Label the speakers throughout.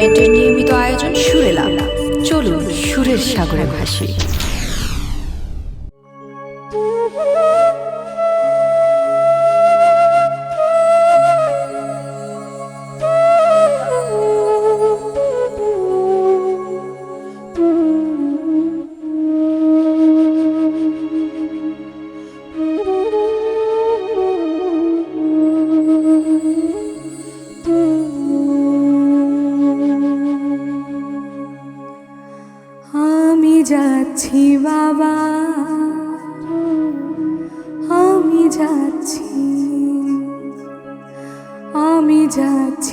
Speaker 1: নেটের নিয়মিত
Speaker 2: আয়োজন সুরেলা। চলুন সুরের সাগরে ভাসি।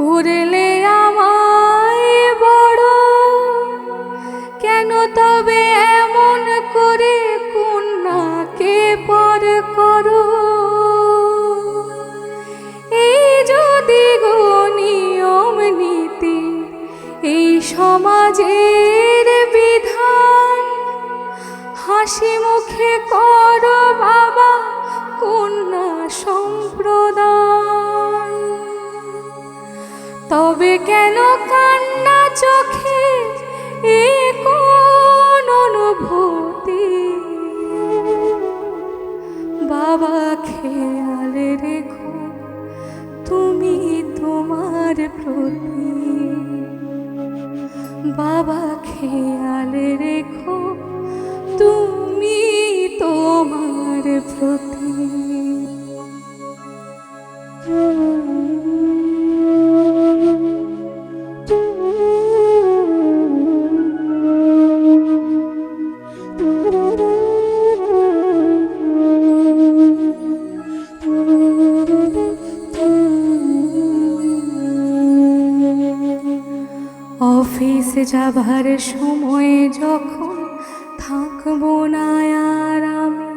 Speaker 2: করলে আমায় বড়। কেন তবে এমন করে কন্যাকে পর করো? এই যদি গো নিয়ম নীতি, এই সমাজের বিধান, হাসি মুখে করো বাবা কন্যা সম্প্রদান তবে কেন কান্না চোখে এ কোন অনুভূতি? বাবা, খেয়াল রেখো, তুমি তোমার প্রতি। বাবা, খেয়াল রেখো, তুমি তোমার প্রতি। অফিসে যাবার সময় যখন থাকব না আর আমি,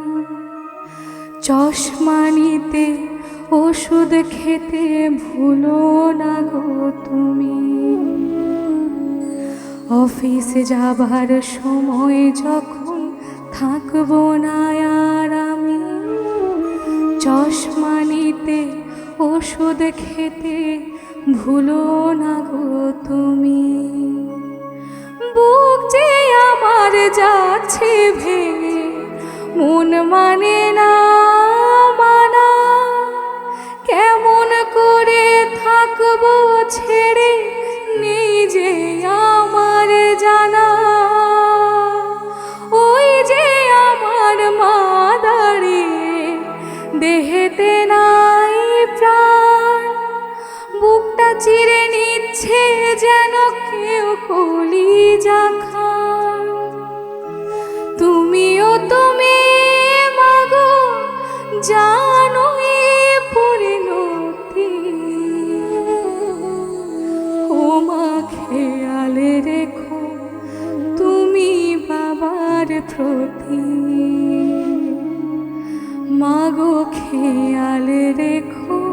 Speaker 2: চশমা নিতে ওষুধ খেতে ভুলো না গো তুমি। অফিসে যাবার সময় যখন থাকব না আর আমি, চশমা নিতে ওষুধ খেতে ভুলো না গো তুমি। যে আমার যাচ্ছে ভেঙে মন মানে না, মানা। কেমন করে থাকব ছেড়ে নিজে আমার জানা। ওই যে আমার মা দাঁড়িয়ে দেহেতে নাই প্রাণ, বুকটা চিরে নিচ্ছে যেন কেউ কলি খান জানো পরিণতি ও মা খেয়ালে রেখো তুমি বাবার প্রতি। মাগো খেয়ালে রেখো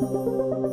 Speaker 2: thank you